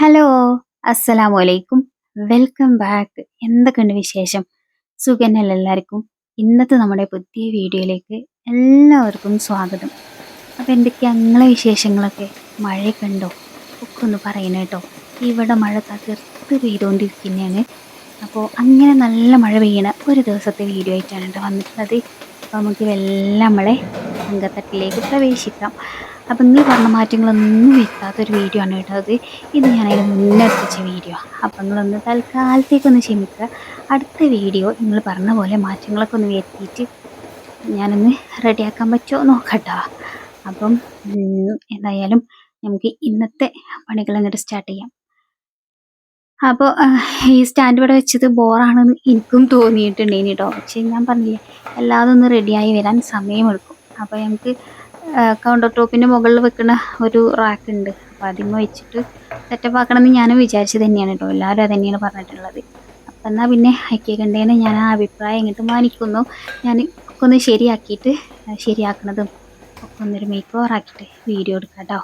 Hello അസ്സലാമു അലൈക്കും welcome back എന്തൊക്കെയുണ്ട് വിശേഷം? സുഖനല്ല എല്ലാവർക്കും? ഇന്നത്തെ നമ്മുടെ പുതിയ വീഡിയോയിലേക്ക് എല്ലാവർക്കും സ്വാഗതം. അപ്പോൾ എന്തൊക്കെയാ നിങ്ങളെ വിശേഷങ്ങളൊക്കെ? മഴയൊക്കെ ഉണ്ടോ ഒക്കെ ഒന്ന് പറയണേ കേട്ടോ. ഇവിടെ മഴ തകർത്ത് പെയ്തുകൊണ്ടിരിക്കുന്നതാണ് അപ്പോൾ അങ്ങനെ നല്ല മഴ പെയ്യണ ഒരു ദിവസത്തെ വീഡിയോ ആയിട്ടാണ് കേട്ടോ വന്നിട്ടുള്ളത്. അപ്പോൾ നമുക്ക് എല്ലാം നമ്മളെ അംഗത്തട്ടിലേക്ക് പ്രവേശിക്കാം. അപ്പം നിങ്ങൾ പറഞ്ഞ മാറ്റങ്ങളൊന്നും വരുത്താത്തൊരു വീഡിയോ ആണ് കേട്ടോ അത്. ഇത് ഞാൻ അതിന് മുന്നേ വീഡിയോ അപ്പം നിങ്ങളൊന്ന് തൽക്കാലത്തേക്കൊന്ന് ക്ഷമിക്കുക. അടുത്ത വീഡിയോ നിങ്ങൾ പറഞ്ഞ പോലെ മാറ്റങ്ങളൊക്കെ ഒന്ന് വരുത്തിയിട്ട് ഞാനൊന്ന് റെഡിയാക്കാൻ പറ്റുമോ നോക്കട്ടോ. അപ്പം എന്തായാലും നമുക്ക് ഇന്നത്തെ പണികൾ എന്നിട്ട് സ്റ്റാർട്ട് ചെയ്യാം. അപ്പോൾ ഈ സ്റ്റാൻഡ് ഇവിടെ വെച്ചത് ബോറാണെന്ന് എനിക്കും തോന്നിയിട്ടുണ്ടേനി കേട്ടോ. പക്ഷേ ഞാൻ പറഞ്ഞില്ലേ എല്ലാതൊന്ന് റെഡിയായി വരാൻ സമയമെടുക്കും. അപ്പോൾ നമുക്ക് കൗണ്ടർ ടോപ്പിന്റെ മുകളിൽ വെക്കുന്ന ഒരു റാക്ക് ഉണ്ട്. അപ്പോൾ അതിമ വെച്ചിട്ട് സെറ്റപ്പ് ആക്കണമെന്ന് ഞാനും വിചാരിച്ചത് തന്നെയാണ് കേട്ടോ എല്ലാവരും അത് തന്നെയാണ് പറഞ്ഞിട്ടുള്ളത്. അപ്പം എന്നാൽ പിന്നെ അയക്കേണ്ടേന്ന് ഞാൻ ആ അഭിപ്രായം എങ്ങോട്ട് മാനിക്കുന്നു. ഞാൻ ഒക്കെ ഒന്ന് ശരിയാക്കിയിട്ട് ശരിയാക്കണതും ഒക്കെ ഒന്നൊരു മേക്ക് ഓവർ ആക്കിയിട്ട് വീഡിയോ എടുക്കാം കേട്ടോ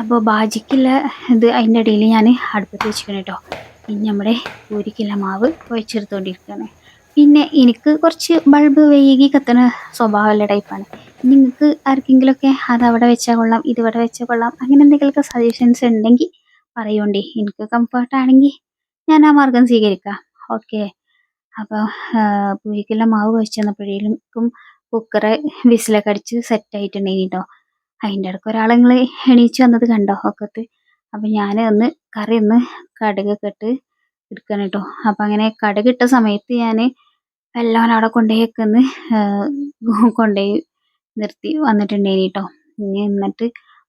അപ്പോൾ ബാജിക്കുള്ള ഇത് അതിന്റെ ഇടയിൽ ഞാൻ അടുപ്പത്ത് വെച്ചിരിക്കണം കേട്ടോ പിന്നെ നമ്മുടെ പൂരിക്കുള്ള മാവ് കുഴച്ചെടുത്തുകൊണ്ടിരിക്കുകയാണ് പിന്നെ എനിക്ക് കുറച്ച് ബൾബ് വൈകി കത്തുന്ന സ്വഭാവമുള്ള ടൈപ്പാണ് നിങ്ങൾക്ക് ആർക്കെങ്കിലുമൊക്കെ അത് അവിടെ വെച്ചാൽ കൊള്ളാം ഇത് ഇവിടെ വെച്ചാൽ കൊള്ളാം അങ്ങനെ എന്തെങ്കിലുമൊക്കെ സജഷൻസ് ഉണ്ടെങ്കിൽ പറയുണ്ടേ. എനിക്ക് കംഫർട്ട് ആണെങ്കിൽ ഞാൻ ആ മാർഗം സ്വീകരിക്കാം. ഓക്കെ അപ്പോൾ പൂരിക്കുള്ള മാവ് കഴിച്ചു തന്നപ്പോഴേക്കും കുക്കറ് വിസിലൊക്കെ അടിച്ച് സെറ്റ് ആയിട്ടുണ്ടെങ്കിൽ കേട്ടോ അതിന്റെ ഇടയ്ക്ക് ഒരാളെങ്ങൾ എണീച്ച് വന്നത് കണ്ടോ? ഒക്കത്ത്. അപ്പം ഞാൻ ഒന്ന് കറി ഒന്ന് കടുകൊക്കെ ഇട്ട് എടുക്കണം കേട്ടോ അപ്പം അങ്ങനെ കടുക് ഇട്ട സമയത്ത് ഞാൻ എല്ലാം അവിടെ കൊണ്ടുപോയി ഒന്ന് കൊണ്ടുപോയി നിർത്തി വന്നിട്ടുണ്ടേനി കേട്ടോ ഇനി എന്നിട്ട്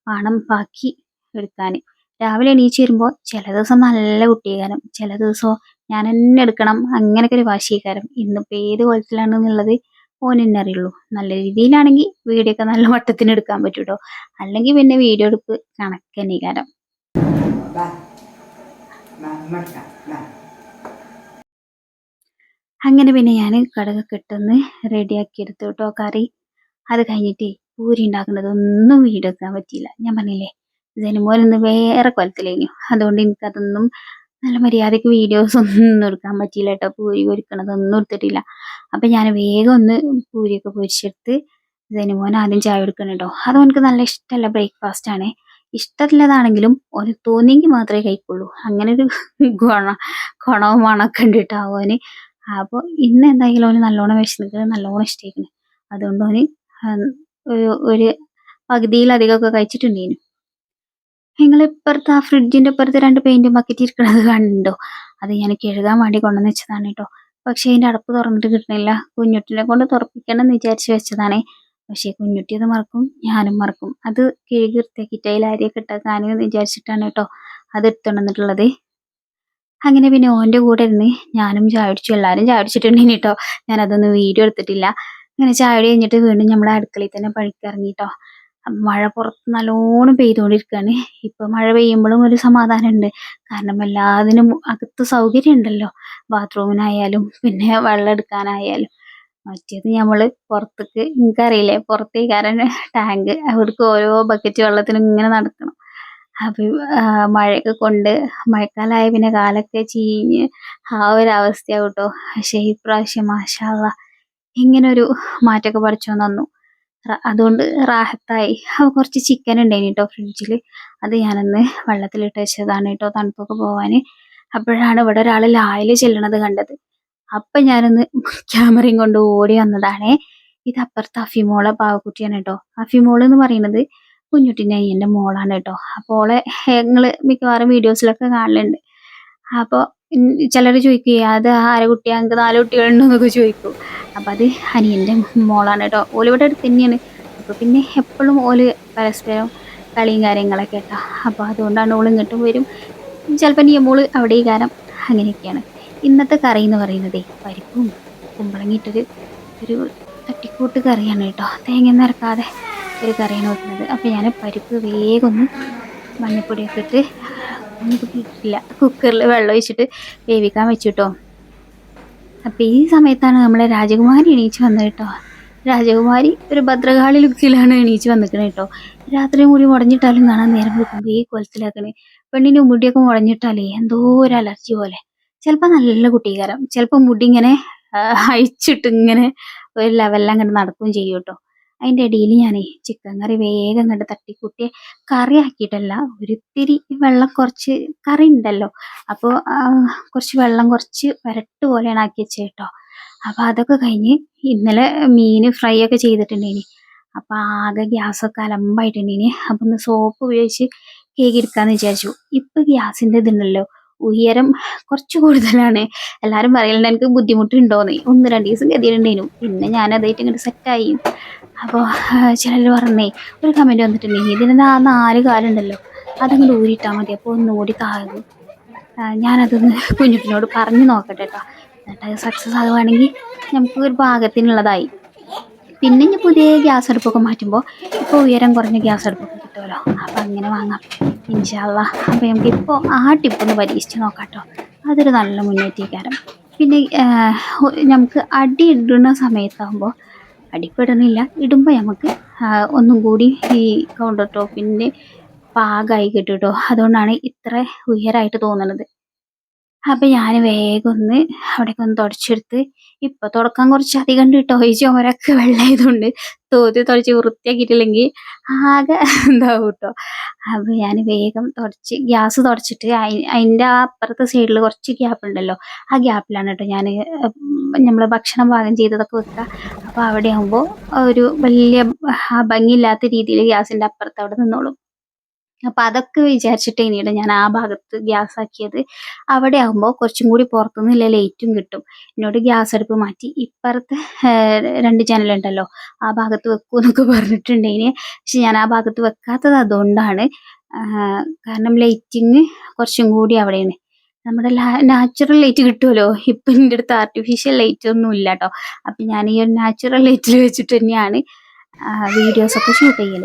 വേണം ബാക്കി എടുക്കാൻ രാവിലെ എണീച്ച് വരുമ്പോൾ ചില ദിവസം നല്ല കുട്ടികാരം ചില ദിവസം ഞാൻ തന്നെ എടുക്കണം. അങ്ങനെയൊക്കെ ഒരു വാശിക്കാരം ഇന്നിപ്പോൾ ഏത് കോലത്തിലാണെന്നുള്ളത് ഓൻ തന്നെ അറിയുള്ളൂ. നല്ല രീതിയിലാണെങ്കിൽ വീഡിയോ ഒക്കെ നല്ല വട്ടത്തിന് എടുക്കാൻ പറ്റും കേട്ടോ അല്ലെങ്കിൽ പിന്നെ വീഡിയോ എടുപ്പ് കണക്ക് തന്നെ കാരം. അങ്ങനെ പിന്നെ ഞാൻ കടുകൊക്കെ ഇട്ടൊന്ന് റെഡിയാക്കി എടുത്തു കേട്ടോ കറി. അത് കഴിഞ്ഞിട്ട് പൂരി ഉണ്ടാക്കുന്നത് ഒന്നും വീഡിയോ പറ്റിയില്ല. ഞാൻ പറഞ്ഞില്ലേ ജനുമോനൊന്ന് വേറെ കൊലത്തിലേനു അതുകൊണ്ട് എനിക്കതൊന്നും നല്ല മര്യാദയ്ക്ക് വീഡിയോസ് ഒന്നും എടുക്കാൻ പറ്റിയില്ല കേട്ടോ. പൂരി പൊരിക്കണതൊന്നും എടുത്തിട്ടില്ല. അപ്പം ഞാൻ വേഗം ഒന്ന് പൂരിയൊക്കെ പൊരിച്ചെടുത്ത് ജനുമോൻ ആദ്യം ചായ എടുക്കണം കേട്ടോ. അത് അവനക്ക് നല്ല ഇഷ്ടമല്ല ബ്രേക്ക്ഫാസ്റ്റ് ആണ്. ഇഷ്ടമില്ലതാണെങ്കിലും ഒരു തോന്നിയെങ്കിൽ മാത്രമേ കഴിക്കുള്ളൂ. അങ്ങനെ ഒരു ഗുണ ഗുണവും മണമൊക്കെ ഉണ്ട് കേട്ടോ അവന്. അപ്പോൾ ഇന്ന് എന്തായാലും അവന് നല്ലോണം വിശന്നിട്ട് നല്ലോണം ഇഷ്ടമായിരിക്കണം. അതുകൊണ്ട് ഉം ഒരു പകുതിയിലധികമൊക്കെ കഴിച്ചിട്ടുണ്ടേനു. നിങ്ങൾ ഇപ്പുറത്ത് ആ ഫ്രിഡ്ജിന്റെ ഇപ്പുറത്ത് രണ്ട് പെയിന്റ് ബക്കറ്റ് ഇരിക്കുന്നത് കണ്ടോ അത് ഞാൻ കഴുകാൻ വേണ്ടി കൊണ്ടുവന്ന് വെച്ചതാണ് കേട്ടോ. പക്ഷെ അതിന്റെ അടപ്പ് തുറന്നിട്ട് കിട്ടണില്ല. കുഞ്ഞുട്ടിനെ കൊണ്ട് തുറപ്പിക്കണം എന്ന് വിചാരിച്ച് വെച്ചതാണേ. പക്ഷെ കുഞ്ഞുട്ടി അത് മറക്കും ഞാനും മറക്കും. അത് കഴുകി വൃത്തിയാക്കിയിട്ട് അതിൽ അരിയൊക്കെ ഇട്ടേക്കാനെന്ന് വിചാരിച്ചിട്ടാണ് കേട്ടോ അത് എടുത്തുണ്ടെന്നിട്ടുള്ളത് അങ്ങനെ പിന്നെ ഓന്റെ കൂടെ ഇരുന്ന് ഞാനും ചായ കുടിച്ചു. എല്ലാവരും ചായ കേട്ടോ. ഞാനതൊന്നും വീഡിയോ എടുത്തിട്ടില്ല. അങ്ങനെ ചായ കഴിഞ്ഞിട്ട് വീണ്ടും നമ്മളെ അടുക്കളയിൽ തന്നെ പണിക്കിറങ്ങി കേട്ടോ മഴ പുറത്ത് നല്ലോണം പെയ്തുകൊണ്ടിരിക്കുകയാണ് ഇപ്പൊ മഴ പെയ്യുമ്പോഴും ഒരു സമാധാനം ഉണ്ട് കാരണം എല്ലാത്തിനും അകത്ത് സൗകര്യം ഉണ്ടല്ലോ ബാത്റൂമിനായാലും പിന്നെ വെള്ളം എടുക്കാനായാലും. മറ്റേത് നമ്മൾ പുറത്തേക്ക് എനിക്കറിയില്ലേ പുറത്തേക്ക് കാരണം ടാങ്ക് അവർക്ക് ഓരോ ബക്കറ്റ് വെള്ളത്തിനും ഇങ്ങനെ നടക്കണം അപ്പൊ മഴയൊക്കെ കൊണ്ട് മഴക്കാലമായ പിന്നെ കാലൊക്കെ ചീഞ്ഞ് ആ ഒരു അവസ്ഥയാവും കേട്ടോ പക്ഷേ ഈ പ്രാവശ്യം മാഷാള്ള ഇങ്ങനെ ഒരു മാറ്റമൊക്കെ പഠിച്ചു തന്നു അതുകൊണ്ട് റാഹത്തായി. കുറച്ച് ചിക്കൻ ഉണ്ടായിരുന്നു കേട്ടോ ഫ്രിഡ്ജിൽ അത് ഞാനന്ന് വെള്ളത്തിലിട്ട് വെച്ചതാണ് കേട്ടോ തണുപ്പൊക്കെ പോവാൻ അപ്പോഴാണ് ഇവിടെ ഒരാൾ ലായൽ ചെല്ലണത് കണ്ടത്. അപ്പൊ ഞാനൊന്ന് ക്യാമറയും കൊണ്ട് ഓടി വന്നതാണേ. ഇത് അപ്പുറത്ത് അഫിമോളെ പാവക്കുട്ടിയാണ് കേട്ടോ അഫിമോൾ എന്ന് പറയുന്നത് കുഞ്ഞുട്ടിന്റെ എന്റെ മോളാണ് കേട്ടോ അപ്പോൾ ഓളെ ഞങ്ങൾ മിക്കവാറും വീഡിയോസിലൊക്കെ കാണലുണ്ട്. അപ്പോൾ ചിലർ ചോദിക്കുക അത് ആരെ കുട്ടിയാ? എനിക്ക് നാല് കുട്ടികളുണ്ടെന്നൊക്കെ ചോദിക്കും. അപ്പം അത് അനിയന്റെ മോളാണ് കേട്ടോ. ഓൽ ഇവിടെ അടുത്ത് തന്നെയാണ്. അപ്പോൾ പിന്നെ എപ്പോഴും ഓൽ പരസ്പരം കളിയും കാര്യങ്ങളൊക്കെ കേട്ടോ. അപ്പോൾ അതുകൊണ്ടാണ് ഓൾ ഇങ്ങോട്ടും വരും. ചിലപ്പോൾ നിയമോൾ അവിടെ ഈ കാരം അങ്ങനെയൊക്കെയാണ്. ഇന്നത്തെ കറി എന്ന് പറയുന്നത് പരിപ്പും കുമ്പളങ്ങിയിട്ടൊരു ഒരു തട്ടിക്കൂട്ട് കറിയാണ് കേട്ടോ. തേങ്ങ നിറക്കാതെ ഒരു കറിയാണ് വെക്കുന്നത്. അപ്പോൾ ഞാൻ പരിപ്പ് വേഗം ഒന്ന് മഞ്ഞപ്പൊടിയൊക്കെ ഇട്ട് ഇട്ടില്ല കുക്കറിൽ വെള്ളം ഒഴിച്ചിട്ട് വേവിക്കാൻ വെച്ചിട്ടോ. അപ്പോൾ ഈ സമയത്താണ് നമ്മളെ രാജകുമാരി എണീച്ച് വന്നത് കേട്ടോ. രാജകുമാരി ഒരു ഭദ്രകാളി ലുക്കിലാണ് എണീച്ച് വന്നിക്കണത് കേട്ടോ. രാത്രി മുടി മുടഞ്ഞിട്ടാലും കാണാൻ നേരം വെക്കുമ്പോൾ ഈ കൊലത്തിലാക്കണേ. പെണ്ണിന്റെ മുടിയൊക്കെ മുടഞ്ഞിട്ടാലേ എന്തോ ഒരു അലർജി പോലെ. ചിലപ്പോൾ നല്ല കുട്ടീകാരം ചിലപ്പോൾ മുടി ഇങ്ങനെ അഴിച്ചിട്ട് ഇങ്ങനെ ഒരു ലെവലിൽ അങ്ങനെ നടക്കുകയും ചെയ്യും കേട്ടോ. അതിന്റെ ഇടയിൽ ഞാൻ ചിക്കൻ കറി വേഗം കണ്ട് തട്ടിക്കൂട്ടി കറി ആക്കിയിട്ടല്ല ഒരിത്തിരി വെള്ളം കുറച്ച് കറി ഉണ്ടല്ലോ അപ്പോൾ കുറച്ച് വെള്ളം കുറച്ച് വരട്ട് പോലെയാണ് ആക്കി വെച്ചത് കേട്ടോ അപ്പോൾ അതൊക്കെ കഴിഞ്ഞ് ഇന്നലെ മീൻ ഫ്രൈ ഒക്കെ ചെയ്തിട്ടുണ്ടേനി. അപ്പോൾ ആകെ ഗ്യാസൊക്കെ അലമ്പായിട്ടുണ്ടേനി അപ്പോൾ ഒന്ന് സോപ്പ് ഉപയോഗിച്ച് കേക്ക് എടുക്കാമെന്ന് വിചാരിച്ചു. ഇപ്പം ഗ്യാസിന്റെ ഇതുണ്ടല്ലോ ഉയരം കുറച്ച് കൂടുതലാണ്. എല്ലാവരും പറയലുണ്ട് എനിക്ക് ബുദ്ധിമുട്ടുണ്ടോന്ന്. ഒന്ന് രണ്ട് ദിവസം ഗതിയുണ്ടേനു പിന്നെ ഞാൻ അതായിട്ട് ഇങ്ങോട്ട് സെറ്റായി അപ്പോൾ ചിലർ പറഞ്ഞേ ഒരു കമന്റ് വന്നിട്ടുണ്ടെങ്കിൽ ഇതിന് ആ നാല് കാലുണ്ടല്ലോ അതങ്ങോട്ട് ഊരിയിട്ടാൽ മതി അപ്പോൾ ഒന്നുകൂടി താകും ഞാനതൊന്ന് കുഞ്ഞുട്ടിനോട് പറഞ്ഞു നോക്കട്ടെ കേട്ടോ എന്നിട്ട് അത് സക്സസ് ആകുവാണെങ്കിൽ നമുക്ക് ഒരു പാകത്തിനുള്ളതായി. പിന്നെ ഇനി പുതിയ ഗ്യാസ് അടുപ്പൊക്കെ മാറ്റുമ്പോൾ ഇപ്പോൾ ഉയരം കുറഞ്ഞ ഗ്യാസ് അടുപ്പൊക്കെ കിട്ടുമല്ലോ. അപ്പം അങ്ങനെ വാങ്ങാം. ഇൻഷാല്ല അപ്പം നമുക്ക് ഇപ്പോൾ ആ ടിപ്പൊന്ന് പരീക്ഷിച്ച് നോക്കാം കേട്ടോ അതൊരു നല്ല മുന്നേറ്റീകാരം പിന്നെ നമുക്ക് അടി ഇടുന്ന സമയത്താകുമ്പോൾ അടിപ്പിടുന്നില്ല ഇടുമ്പോൾ നമുക്ക് ഒന്നും കൂടി ഈ കൗണ്ടർ ടോപ്പിന്റെ പാകമായി കിട്ടും കേട്ടോ അതുകൊണ്ടാണ് ഇത്ര ഉയരമായിട്ട് തോന്നുന്നത് അപ്പം ഞാൻ വേഗം ഒന്ന് അവിടെ ഒന്ന് തുടച്ചെടുത്ത് ഇപ്പം തുടക്കാൻ കുറച്ച് അധികം ഉണ്ട് കേട്ടോ ഈ ചോരൊക്കെ വെള്ളമായതുകൊണ്ട് തോതി തുടച്ച് വൃത്തിയാക്കിയിട്ടില്ലെങ്കിൽ ആകെ എന്താവും കേട്ടോ അപ്പം ഞാൻ വേഗം തുടച്ച് ഗ്യാസ് തുടച്ചിട്ട് അതിന്റെ ആ അപ്പുറത്തെ സൈഡിൽ കുറച്ച് ഗ്യാപ്പ് ഉണ്ടല്ലോ. ആ ഗ്യാപ്പിലാണ് കേട്ടോ ഞാൻ നമ്മൾ ഭക്ഷണം പാകം ചെയ്തതൊക്കെ വെക്കുക അപ്പോൾ അവിടെ ആകുമ്പോൾ ഒരു വലിയ ആ ഭംഗിയില്ലാത്ത രീതിയിൽ ഗ്യാസിന്റെ അപ്പുറത്ത് അവിടെ നിന്നോളും. അപ്പം അതൊക്കെ വിചാരിച്ചിട്ട് ഇനിയുടെ ഞാൻ ആ ഭാഗത്ത് ഗ്യാസ് ആക്കിയത്. അവിടെ ആകുമ്പോൾ കുറച്ചും കൂടി പുറത്തുനിന്നുള്ള ലൈറ്റും കിട്ടും. എന്നോട് ഗ്യാസ് അടുപ്പ് മാറ്റി. ഇപ്പുറത്ത് രണ്ട് ജനലുണ്ടല്ലോ ആ ഭാഗത്ത് വെക്കൂ എന്നൊക്കെ പറഞ്ഞിട്ടുണ്ടെങ്കിൽ പക്ഷെ ഞാൻ ആ ഭാഗത്ത് വെക്കാത്തത് അതുകൊണ്ടാണ്. കാരണം ലൈറ്റിങ് കുറച്ചും കൂടി അവിടെയാണ്. നമ്മുടെ നാച്ചുറൽ ലൈറ്റ് കിട്ടുമല്ലോ ഇപ്പം എന്റെ അടുത്ത് ആർട്ടിഫിഷ്യൽ ലൈറ്റ് ഒന്നും ഇല്ല കേട്ടോ അപ്പം ഞാൻ ഈ ഒരു നാച്ചുറൽ ലൈറ്റിൽ വെച്ചിട്ട് തന്നെയാണ് വീഡിയോസൊക്കെ ഷൂട്ട് ചെയ്യൽ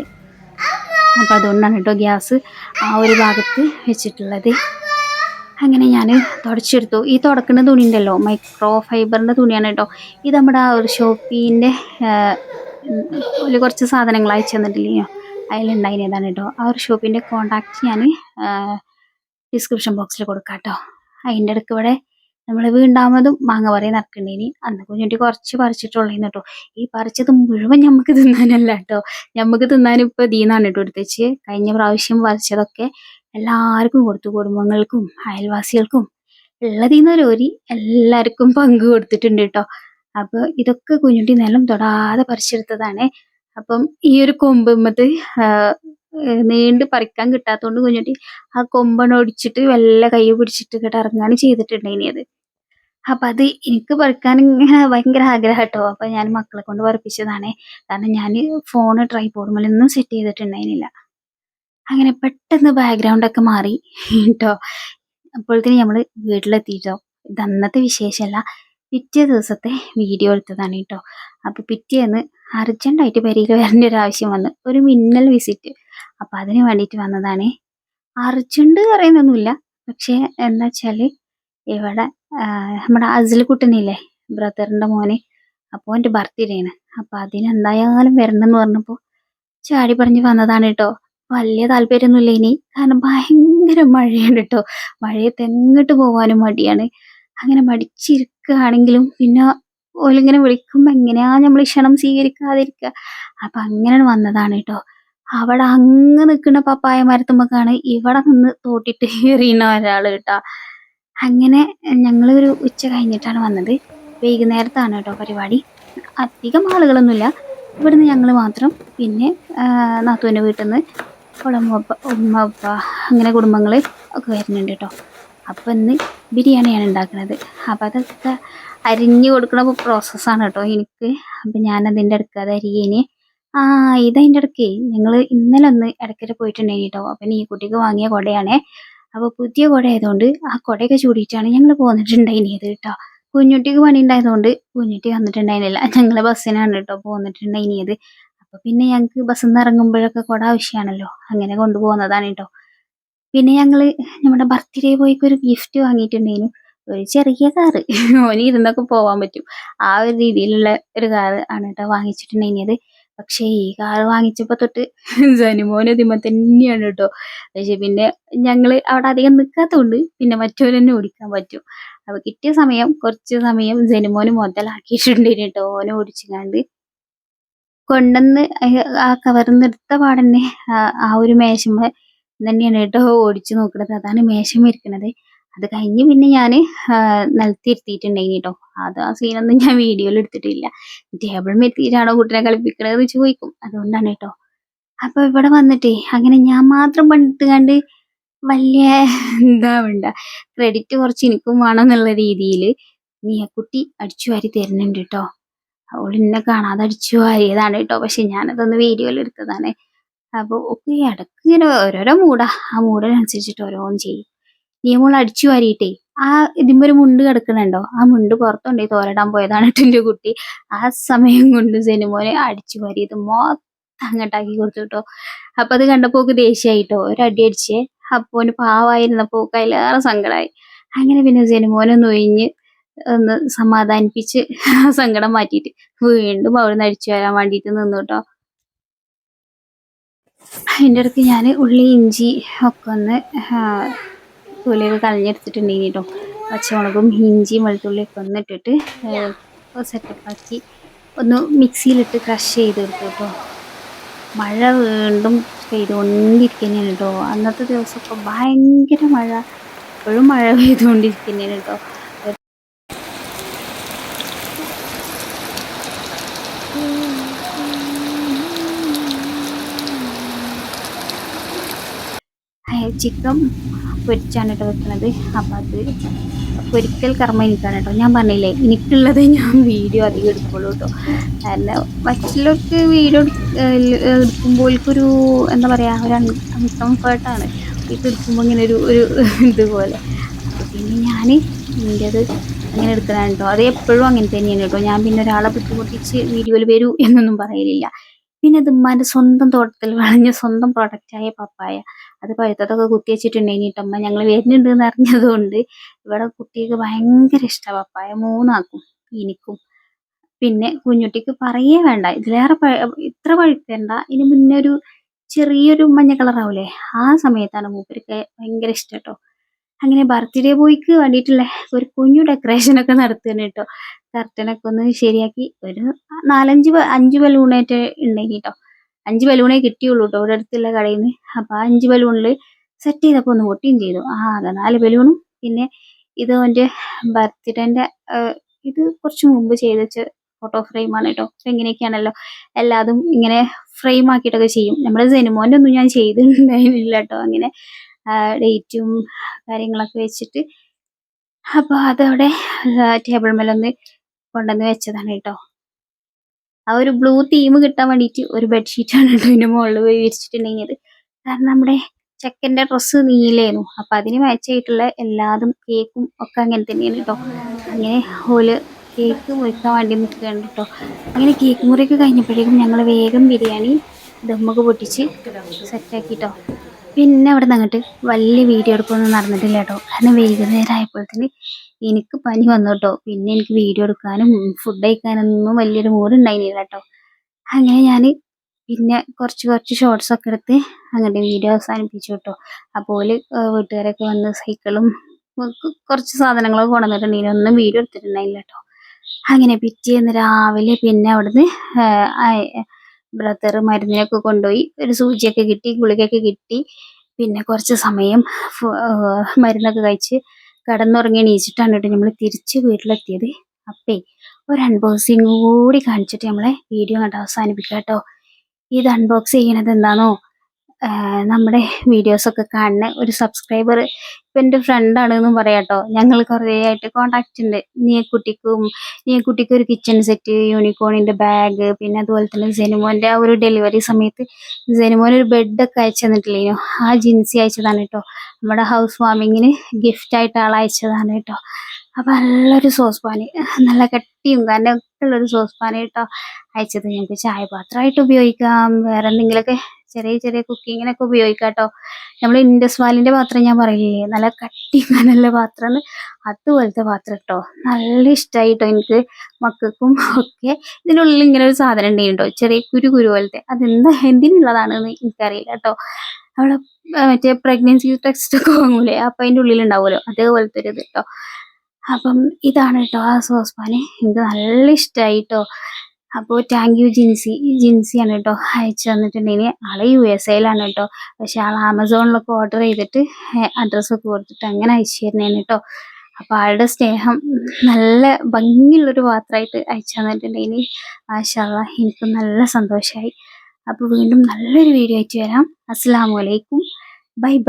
അപ്പം അതുകൊണ്ടാണ് കേട്ടോ ഗ്യാസ് ആ ഒരു ഭാഗത്ത് വെച്ചിട്ടുള്ളത്. അങ്ങനെ ഞാൻ തുടച്ചെടുത്തു. ഈ തുടക്കുന്ന തുണി ഉണ്ടല്ലോ മൈക്രോ ഫൈബറിന്റെ തുണിയാണ് കേട്ടോ ഇത് നമ്മുടെ ആ ഒരു ഷോപ്പിന്റെ ഒരു കുറച്ച് സാധനങ്ങൾ അയച്ചു തന്നിട്ടില്ലയോ? അതിലുണ്ടായിരുന്നതാണ് കേട്ടോ ആ ഒരു ഷോപ്പിന്റെ കോണ്ടാക്ട് ഞാൻ ഡിസ്ക്രിപ്ഷൻ ബോക്സിൽ കൊടുക്കാം കേട്ടോ അതിന്റെ ഇടയ്ക്ക് ഇവിടെ നമ്മൾ വീണ്ടാമതും മാങ്ങ പറ നടക്കണ്ടേനി അന്ന് കുഞ്ഞുട്ടി കുറച്ച് പറിച്ചിട്ടുള്ളേന്ന് കേട്ടോ. ഈ പറിച്ചത് മുഴുവൻ നമുക്ക് തിന്നാനല്ല കേട്ടോ. നമുക്ക് തിന്നാൻ ഇപ്പൊ ദീന്നാണ് കേട്ടോ എടുത്തേച്ച് കഴിഞ്ഞ പ്രാവശ്യം പറിച്ചതൊക്കെ എല്ലാവർക്കും കൊടുത്തു. കുടുംബങ്ങൾക്കും അയൽവാസികൾക്കും ഉള്ളതിൽ ഒരു എല്ലാവർക്കും പങ്ക് കൊടുത്തിട്ടുണ്ട് കേട്ടോ. അപ്പോൾ ഇതൊക്കെ കുഞ്ഞുട്ടി നിലം തൊടാതെ പറിച്ചെടുത്തതാണ്. അപ്പം ഈ ഒരു കൊമ്പുമ്മത്ത് നീണ്ട് പറിക്കാൻ കിട്ടാത്തതുകൊണ്ട് കുഞ്ഞുട്ടി ആ കൊമ്പണ ഒടിച്ചിട്ട് വല്ല കൈ പിടിച്ചിട്ട് കിട്ടിറങ്ങാണ് ചെയ്തിട്ടുണ്ടായിനി അത്. അപ്പം അത് എനിക്ക് പഠിക്കാൻ ഇങ്ങനെ ഭയങ്കര ആഗ്രഹം കേട്ടോ അപ്പൊ ഞാൻ മക്കളെ കൊണ്ട് പറിപ്പിച്ചതാണ്. കാരണം ഞാൻ ഫോണ് ട്രൈപോഡുമല്ലൊന്നും സെറ്റ് ചെയ്തിട്ടുണ്ടായിരുന്നില്ല. അങ്ങനെ പെട്ടെന്ന് ബാക്ക്ഗ്രൗണ്ട് ഒക്കെ മാറി കേട്ടോ അപ്പോഴത്തേന് നമ്മൾ വീട്ടിലെത്തിയിട്ടോ ഇത് അന്നത്തെ വിശേഷമല്ല പിറ്റേ ദിവസത്തെ വീഡിയോ എടുത്തതാണ് കേട്ടോ അപ്പോൾ പിറ്റേന്ന് അർജന്റായിട്ട് പെരിയിൽ വരേണ്ട ഒരു ആവശ്യം വന്നു. ഒരു മിന്നൽ വിസിറ്റ് അപ്പം അതിന് വേണ്ടിയിട്ട് വന്നതാണ്. അർജന്റ് പറയുന്നൊന്നുമില്ല. പക്ഷേ എന്താ വെച്ചാൽ ഇവിടെ നമ്മുടെ അസിൽ കുട്ടനില്ലേ ബ്രദറിന്റെ മോനെ അപ്പോൾ എന്റെ ബർത്ത്ഡേ ആണ്. അപ്പോൾ അതിനെന്തായാലും വരണം എന്ന് പറഞ്ഞപ്പോൾ ചാടി പറഞ്ഞ് വന്നതാണ് കേട്ടോ. വലിയ താല്പര്യമൊന്നുമില്ല ഇനി. കാരണം ഭയങ്കര മഴയാണ് കേട്ടോ. മഴയത്ത് എങ്ങോട്ട് പോകാനും മടിയാണ്. അങ്ങനെ മടിച്ചിരിക്കുകയാണെങ്കിലും പിന്നെ ഓലിങ്ങനെ വിളിക്കുമ്പോൾ എങ്ങനെയാ നമ്മൾ ക്ഷണം സ്വീകരിക്കാതിരിക്കുക അപ്പം അങ്ങനെ വന്നതാണ് കേട്ടോ. അവിടെ അങ്ങ് നിൽക്കുന്ന പപ്പായ മരത്തുമ്പക്കാണ് ഇവിടെ നിന്ന് തോട്ടിട്ട് എറിയുന്ന ഒരാൾ കേട്ടോ. അങ്ങനെ ഞങ്ങളൊരു ഉച്ച കഴിഞ്ഞിട്ടാണ് വന്നത്. വൈകുന്നേരത്താണ് കേട്ടോ പരിപാടി. അധികം ആളുകളൊന്നുമില്ല. ഇവിടുന്ന് ഞങ്ങൾ മാത്രം. പിന്നെ നാത്തൂന്റെ വീട്ടിൽ നിന്ന് ഉമ്മ ഉമ്മ ഉപ്പ അങ്ങനെ കുടുംബങ്ങൾ ഒക്കെ വരുന്നുണ്ട് കേട്ടോ. അപ്പോൾ ഇന്ന് ബിരിയാണിയാണ് ഉണ്ടാക്കുന്നത് അപ്പോൾ അതൊക്കെ അരിഞ്ഞു കൊടുക്കുന്ന പ്രോസസ്സാണ് കേട്ടോ എനിക്ക്. അപ്പം ഞാനതിന്റെ അടുക്ക് അത് അരിയേന്. ആ ഇതതിന്റെ ഇടയ്ക്ക് ഞങ്ങൾ ഇന്നലെ ഒന്ന് ഇടയ്ക്കര പോയിട്ടുണ്ടായിരുന്നു കേട്ടോ. അപ്പം ഈ കുട്ടിക്ക് വാങ്ങിയ കുടയാണേ. അപ്പോൾ പുതിയ കുട ആയതുകൊണ്ട് ആ കുടയൊക്കെ ചൂടിയിട്ടാണ് ഞങ്ങൾ പോന്നിട്ടുണ്ടായിരുന്നത് കേട്ടോ. കുഞ്ഞുട്ടിക്ക് പണി ഉണ്ടായതുകൊണ്ട് കുഞ്ഞുട്ടി വന്നിട്ടുണ്ടായിരുന്നില്ല. ഞങ്ങൾ ബസ്സിനാണ് കേട്ടോ പോന്നിട്ടുണ്ടായിരുന്നത്. അപ്പൊ പിന്നെ ഞങ്ങൾക്ക് ബസ്സിൽ നിന്ന് ഇറങ്ങുമ്പോഴൊക്കെ കുട ആവശ്യമാണല്ലോ അങ്ങനെ കൊണ്ടുപോകുന്നതാണ് കേട്ടോ. പിന്നെ ഞങ്ങൾ നമ്മുടെ ബർത്ത്ഡേ പോയിക്ക് ഒരു ഗിഫ്റ്റ് വാങ്ങിയിട്ടുണ്ടായിരുന്നു. ഒരു ചെറിയ കാറ് ഓന് ഇരുന്നൊക്കെ പോകാൻ പറ്റും. ആ ഒരു രീതിയിലുള്ള ഒരു കാറ് ആണ് കേട്ടോ വാങ്ങിച്ചിട്ടുണ്ടെങ്കിൽ പക്ഷേ ഈ കാറ് വാങ്ങിച്ചപ്പോ തൊട്ട് സനിമോന ഇതിമ തന്നെയാണ് കേട്ടോ. പക്ഷെ പിന്നെ ഞങ്ങൾ അവിടെ അധികം നിൽക്കാത്തതുകൊണ്ട് പിന്നെ മറ്റവർ തന്നെ ഓടിക്കാൻ പറ്റും. അപ്പൊ കിട്ടിയ സമയം കുറച്ച് സമയം ജനുമോന് മുതലാക്കിയിട്ടുണ്ട് കേട്ടോ. ഓനെ ഓടിച്ചുകാണ്ട് കൊണ്ടുവന്ന് അഹ് ആ കവർന്ന് എടുത്ത പാടന്നെ ആ- ഒരു മേശമ്മ തന്നെയാണ് കേട്ടോ ഓടിച്ചു നോക്കണത്. അതാണ് മേശമ്മ ഇരിക്കണത്. അത് കഴിഞ്ഞ് പിന്നെ ഞാൻ നിലത്തിരുത്തിയിട്ടുണ്ടായിനി കേട്ടോ അത് ആ സീനൊന്നും ഞാൻ വീഡിയോയിൽ എടുത്തിട്ടില്ല. ടേബിൾ മെത്തിയിട്ടാണോ കുട്ടിനെ കളിപ്പിക്കണതെന്ന് ചോദിക്കും. അതുകൊണ്ടാണ് കേട്ടോ അപ്പൊ ഇവിടെ വന്നിട്ടേ അങ്ങനെ ഞാൻ മാത്രം പണിട്ട് കണ്ട് വലിയ എന്താ വേണ്ട ക്രെഡിറ്റ് കുറച്ച് എനിക്കും വേണം എന്നുള്ള രീതിയിൽ നീയക്കുട്ടി അടിച്ചു വാരി തരുന്നുണ്ട് കേട്ടോ അവൾ എന്നെ കാണാതെ അടിച്ചു വാരിയതാണ് കേട്ടോ പക്ഷെ ഞാനതൊന്ന് വീഡിയോയിൽ എടുത്തതാണ്. അപ്പൊ ഒക്കെ ഇടയ്ക്ക് ഇങ്ങനെ ഓരോരോ മൂടാ ആ മൂടിനനുസരിച്ചിട്ട് ഓരോന്ന് ചെയ്യും. നീ മോൾ അടിച്ചു വാരിയിട്ടേ. ആ ഇതിമ്പോ ഒരു മുണ്ട് കിടക്കണുണ്ടോ ആ മുണ്ട് പുറത്തുണ്ടേ. തോരടാൻ പോയതാണ് എന്റെ കുട്ടി. ആ സമയം കൊണ്ട് സിനിമോനെ അടിച്ചു വാരിയത് മൊത്തം അങ്ങോട്ടാക്കി കൊടുത്തു കേട്ടോ. അപ്പൊ അത് കണ്ടപ്പോ ദേഷ്യമായിട്ടോ ഒരു അടി അടിച്ചേ. അപ്പോന് പാവായിരുന്നപ്പോ കയ്യിലേറെ സങ്കടമായി അങ്ങനെ പിന്നെ സിനിമോനെ ഒഴിഞ്ഞ് ഒന്ന് സമാധാനിപ്പിച്ച് ആ സങ്കടം മാറ്റിയിട്ട് വീണ്ടും അവിടുന്ന് അടിച്ചു വരാൻ വേണ്ടിയിട്ട് നിന്നു കേട്ടോ. അതിന്റെ ഇടയ്ക്ക് ഞാൻ ഉള്ളി ഇഞ്ചി ഒക്കെ ഒന്ന് തൊലിയൊക്കെ കളഞ്ഞെടുത്തിട്ടുണ്ടെങ്കിൽ കേട്ടോ പച്ചമുളകും ഇഞ്ചിയും വെളുത്തുള്ളിയൊക്കെ ഒക്കെ ഒന്നിട്ടിട്ട് സെറ്റപ്പാക്കി ഒന്ന് മിക്സിയിലിട്ട് ക്രഷ് ചെയ്തെടുത്തു കേട്ടോ. മഴ വീണ്ടും പെയ്തുകൊണ്ടിരിക്കുന്നതാണ് കേട്ടോ. അന്നത്തെ ദിവസമൊക്കെ ഭയങ്കര മഴ. ഇപ്പോഴും മഴ പെയ്തുകൊണ്ടിരിക്കുന്നതാണ് കേട്ടോ. ചിക്കൻ പൊരിച്ചാണ് കേട്ടോ വെക്കുന്നത് അപ്പം അത് പൊരിക്കൽ കർമ്മ എനിക്കാണ് കേട്ടോ. ഞാൻ പറഞ്ഞില്ലേ എനിക്കുള്ളത് ഞാൻ വീഡിയോ അധികം എടുക്കുള്ളൂ കേട്ടോ. കാരണം മറ്റുള്ളവർക്ക് വീഡിയോ ഒരു എന്താ പറയുക ഒരു അൺകംഫേർട്ടാണ് ഇത് എടുക്കുമ്പോൾ ഇങ്ങനെ ഒരു ഒരു ഇതുപോലെ. പിന്നെ ഞാൻ എന്റേത് അങ്ങനെ എടുക്കലാണ് കേട്ടോ. അത് എപ്പോഴും അങ്ങനെ തന്നെയാണ് കേട്ടോ. ഞാൻ പിന്നെ ഒരാളെ ബുദ്ധിമുട്ടിച്ച് വീഡിയോയിൽ വരൂ എന്നൊന്നും പറയലില്ല. പിന്നെ അത് ഉമ്മാന്റെ സ്വന്തം തോട്ടത്തിൽ വളഞ്ഞ സ്വന്തം പ്രൊഡക്റ്റായ പപ്പായ. അത് പഴുത്തതൊക്കെ കുത്തി വെച്ചിട്ടുണ്ടെങ്കിൽ അമ്മ ഞങ്ങൾ വരുന്നുണ്ട് എന്ന് അറിഞ്ഞതുകൊണ്ട് ഇവിടെ കുട്ടിക്ക് ഭയങ്കര ഇഷ്ടമാണ് പപ്പായ മൂന്നാക്കും എനിക്കും. പിന്നെ കുഞ്ഞുട്ടിക്ക് പറയേ വേണ്ട. ഇതിലേറെ ഇത്ര പഴുത്തേണ്ട ഇനി മുന്നേ ഒരു ചെറിയൊരു മഞ്ഞ കളറാവൂലേ ആ സമയത്താണ് മൂപ്പർക്ക് ഭയങ്കര ഇഷ്ടം കേട്ടോ അങ്ങനെ ബർത്ത്ഡേ ബോയ്ക്ക് വേണ്ടിയിട്ടുള്ള ഒരു കുഞ്ഞു ഡെക്കറേഷൻ ഒക്കെ നടത്തുകയാണ് കേട്ടോ കർട്ടനൊക്കെ ഒന്ന് ശരിയാക്കി ഒരു നാലഞ്ച് അഞ്ച് ബലൂണായിട്ട് ഉണ്ടെങ്കിൽ കേട്ടോ അഞ്ച് ബലൂണേ കിട്ടിയുള്ളൂ കേട്ടോ ഇവിടെ അടുത്തുള്ള കടയിൽ നിന്ന് അപ്പൊ ആ അഞ്ച് ബലൂണിൽ സെറ്റ് ചെയ്തപ്പോൾ ഒന്ന് പൊട്ടിയും ചെയ്തു. ആ അതെ നാല് ബലൂണും പിന്നെ ഇത് എന്റെ ബർത്ത്ഡേന്റെ ഇത് കുറച്ച് മുമ്പ് ചെയ്ത ഫോട്ടോ ഫ്രെയിമാണ് കേട്ടോ ഇങ്ങനെയൊക്കെയാണല്ലോ എല്ലാതും ഇങ്ങനെ ഫ്രെയിം ആക്കിയിട്ടൊക്കെ ചെയ്യും. നമ്മുടെ സെനുമോന്റെ ഒന്നും ഞാൻ ചെയ്തിട്ടുണ്ടായിരുന്നില്ല കേട്ടോ അങ്ങനെ ഡേറ്റും കാര്യങ്ങളൊക്കെ വെച്ചിട്ട്. അപ്പോൾ അതവിടെ ടേബിൾ മേലൊന്ന് കൊണ്ടുവന്ന് വെച്ചതാണ് കേട്ടോ ആ ഒരു ബ്ലൂ തീം കിട്ടാൻ വേണ്ടിയിട്ട് ഒരു ബെഡ്ഷീറ്റാണ് കേട്ടോ ഇതിന്റെ മുകളിൽ പോയി വിരിച്ചിട്ടുണ്ടെങ്കിൽ കാരണം നമ്മുടെ ചെക്കന്റെ ഡ്രസ്സ് നീലായിരുന്നു അപ്പം അതിന് മാച്ചായിട്ടുള്ള എല്ലാതും കേക്കും ഒക്കെ അങ്ങനെ തന്നെയാണ് കേട്ടോ. അങ്ങനെ ഓൽ കേക്ക് മുറിക്കാൻ വേണ്ടി നിൽക്കുകയാണ് കേട്ടോ. അങ്ങനെ കേക്ക് മുറിയൊക്കെ കഴിഞ്ഞപ്പോഴേക്കും ഞങ്ങൾ വേഗം ബിരിയാണി ദമ്മൊക്കെ പൊട്ടിച്ച് സെറ്റാക്കിട്ടോ പിന്നെ അവിടെ നിന്ന് അങ്ങോട്ട് വലിയ വീഡിയോ എടുപ്പൊന്നും നടന്നിട്ടില്ല കേട്ടോ. കാരണം വൈകുന്നേരം ആയപ്പോഴത്തേന് എനിക്ക് പനി വന്നു കേട്ടോ പിന്നെ എനിക്ക് വീഡിയോ എടുക്കാനും ഫുഡ് കഴിക്കാനൊന്നും വലിയൊരു മൂഡ് ഉണ്ടായിരുന്നില്ല കേട്ടോ. അങ്ങനെ ഞാൻ പിന്നെ കുറച്ച് കുറച്ച് ഷോർട്സ് ഒക്കെ എടുത്ത് അങ്ങോട്ട് വീഡിയോ അവസാനിപ്പിച്ചു കേട്ടോ. അപ്പോൾ വീട്ടുകാരൊക്കെ വന്ന് സൈക്കിളും കുറച്ച് സാധനങ്ങളൊക്കെ കൊണ്ടുവന്നിട്ടുണ്ടെങ്കിൽ ഒന്നും വീഡിയോ എടുത്തിട്ടുണ്ടായില്ല കേട്ടോ. അങ്ങനെ പിറ്റേന്ന് രാവിലെ പിന്നെ അവിടുന്ന് ബ്രദർ മരുന്നിനൊക്കെ കൊണ്ടുപോയി ഒരു സൂചിയൊക്കെ കിട്ടി ഗുളികയൊക്കെ കിട്ടി. പിന്നെ കുറച്ച് സമയം മരുന്നൊക്കെ കഴിച്ച് കിടന്നുറങ്ങി എണീച്ചിട്ടാണ് കേട്ടോ നമ്മൾ തിരിച്ച് വീട്ടിലെത്തിയത്. അപ്പേ ഒരു അൺബോക്സിങ് കൂടി കാണിച്ചിട്ട് നമ്മളെ വീഡിയോ കണ്ട് അവസാനിപ്പിക്കാം കേട്ടോ ഇത് അൺബോക്സ് ചെയ്യണത് എന്താണോ നമ്മുടെ വീഡിയോസ് ഒക്കെ കാണുന്ന ഒരു സബ്സ്ക്രൈബർ ഇപ്പൊ എന്റെ ഫ്രണ്ടാണ് ആണെന്ന് പറയാട്ടോ ഞങ്ങൾ കുറേ ആയിട്ട് കോണ്ടാക്ട് ഉണ്ട് നീയക്കുട്ടിക്കും നീയക്കുട്ടിക്ക് ഒരു കിച്ചൺ സെറ്റ് യൂണിക്കോണിന്റെ ബാഗ് പിന്നെ അതുപോലെ തന്നെ ജെനുമോന്റെ ആ ഒരു ഡെലിവറി സമയത്ത് ജനുമോൻ ഒരു ബെഡൊക്കെ അയച്ചു തന്നിട്ടില്ലേനോ? ആ ജിൻസി അയച്ചതാണ് കേട്ടോ. നമ്മുടെ ഹൗസ് വാമിങ്ങിന് ഗിഫ്റ്റ് ആയിട്ട് ആൾ അയച്ചതാണ് കേട്ടോ. അപ്പം നല്ലൊരു സോസ് പാന് നല്ല കട്ടിയും കാരണം ഒക്കെ ഉള്ളൊരു സോസ് പാന് കേട്ടോ അയച്ചത്. ഞങ്ങൾക്ക് ചായ പാത്രമായിട്ട് ഉപയോഗിക്കാം. വേറെ എന്തെങ്കിലുമൊക്കെ ചെറിയ ചെറിയ കുക്കിങ്ങിനൊക്കെ ഉപയോഗിക്കാം കേട്ടോ നമ്മൾ ഇൻഡസ് വാലിന്റെ പാത്രം ഞാൻ പറയില്ലേ? നല്ല കട്ടി നല്ല പാത്രം അതുപോലത്തെ പാത്രം കേട്ടോ നല്ല ഇഷ്ടമായി കേട്ടോ എനിക്ക്. മക്കൾക്കും ഒക്കെ ഇതിനുള്ളിൽ ഇങ്ങനെ ഒരു സാധനം ഉണ്ടായിട്ടോ ചെറിയ കുരു കുരു പോലത്തെ. അതെന്താ? എന്തിനുള്ളതാണെന്ന് എനിക്കറിയില്ല കേട്ടോ നമ്മളെ മറ്റേ പ്രഗ്നൻസി ടെക്സ്റ്റ് ഒക്കെ വാങ്ങൂലേ? അപ്പം അതിന്റെ ഉള്ളിൽ ഉണ്ടാവുമല്ലോ? അതേപോലത്തെ ഒരു ഇത് കേട്ടോ അപ്പം ഇതാണ് കേട്ടോ ആ സോസ് പാന് എനിക്ക് നല്ല ഇഷ്ടമായി കേട്ടോ അപ്പോൾ താങ്ക് യു ജിൻസി. ജിൻസിയാണ് കേട്ടോ അയച്ചു തന്നിട്ടുണ്ടെങ്കിൽ ആൾ യു എസ് എയിലാണ് കേട്ടോ. പക്ഷെ ആൾ ആമസോണിലൊക്കെ ഓർഡർ ചെയ്തിട്ട് അഡ്രസ്സൊക്കെ കൊടുത്തിട്ട് അങ്ങനെ അയച്ചു തരുന്നതാണ് കേട്ടോ. അപ്പോൾ ആളുടെ സ്നേഹം നല്ല ഭംഗിയുള്ളൊരു പാത്രമായിട്ട് അയച്ചു തന്നിട്ടുണ്ടെങ്കിൽ മാഷാല്ല എനിക്ക് നല്ല സന്തോഷമായി അപ്പോൾ വീണ്ടും നല്ലൊരു വീഡിയോ ആയിട്ട് വരാം. അസ്സാം വലൈക്കും ബൈ ബൈ.